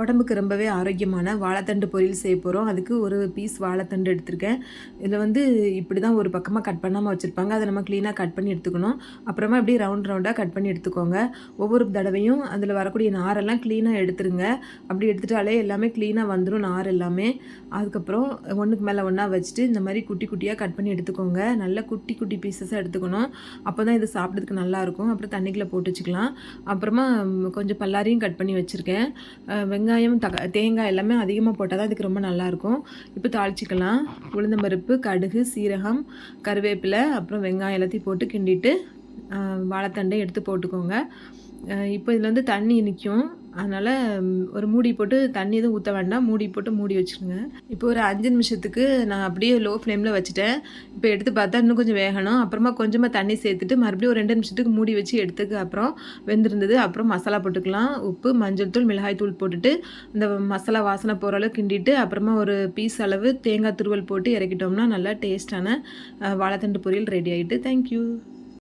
உடம்புக்கு ரொம்பவே ஆரோக்கியமான வாழைத்தண்டு பொரியல் செய்ய போகிறோம் அதுக்கு ஒரு பீஸ் வாழைத்தண்டு எடுத்திருக்கேன். இதில் வந்து இப்படி தான் ஒரு பக்கமாக கட் பண்ணாமல் வச்சுருப்பாங்க. அதை நம்ம க்ளீனாக கட் பண்ணி எடுத்துக்கணும். அப்புறமா இப்படி ரவுண்ட் ரவுண்டாக கட் பண்ணி எடுத்துக்கோங்க. ஒவ்வொரு தடவையும் அதில் வரக்கூடிய நாரெல்லாம் க்ளீனாக எடுத்துருங்க. அப்படி எடுத்துட்டாலே எல்லாமே க்ளீனாக வந்துடும் நார் எல்லாமே. அதுக்கப்புறம் ஒன்றுக்கு மேலே ஒன்றா வச்சுட்டு இந்த மாதிரி குட்டி குட்டியாக கட் பண்ணி எடுத்துக்கோங்க. நல்ல குட்டி குட்டி பீசஸாக எடுத்துக்கணும். அப்போ தான் இது சாப்பிட்றதுக்கு நல்லாயிருக்கும் அப்புறம் தண்ணிக்குள்ளே போட்டு வச்சுக்கலாம். அப்புறமா கொஞ்சம் பல்லாரியும் கட் பண்ணி வச்சுருக்கேன். வெங்க வெங்காயம் தக தேங்காய் எல்லாமே அதிகமாக போட்டால் தான் அதுக்கு ரொம்ப நல்லாயிருக்கும். இப்போ தாளிச்சிக்கலாம். உளுந்தம்பருப்பு கடுகு சீரகம் கருவேப்பிலை அப்புறம் வெங்காயம் எல்லாத்தையும் போட்டு கிண்டிட்டு வாழைத்தண்டை எடுத்து போட்டுக்கோங்க. இப்போ இதில் வந்து தண்ணி நிற்கும் அதனால் ஒரு மூடி போட்டு தண்ணி எதுவும் ஊற்ற வேண்டாம். மூடி போட்டு மூடி வச்சுருங்க. இப்போ ஒரு அஞ்சு நிமிஷத்துக்கு நான் அப்படியே லோ ஃப்ளேமில் வச்சுட்டேன். இப்போ எடுத்து பார்த்தா இன்னும் கொஞ்சம் வேகணும். அப்புறமா கொஞ்சமாக தண்ணி சேர்த்துட்டு மறுபடியும் ஒரு ரெண்டு நிமிஷத்துக்கு மூடி வச்சு எடுத்துக்கு. அப்புறம் வெந்திருந்தது. அப்புறம் மசாலா போட்டுக்கலாம். உப்பு மஞ்சள் தூள் மிளகாய் தூள் போட்டுட்டு இந்த மசாலா வாசனை போகிற அளவு கிண்டிட்டு அப்புறமா ஒரு பீஸ் அளவு தேங்காய் துருவல் போட்டு இறக்கிட்டோம்னா நல்லா டேஸ்டான வாழைத்தண்டு பொரியல் ரெடி ஆகிட்டு தேங்க்யூ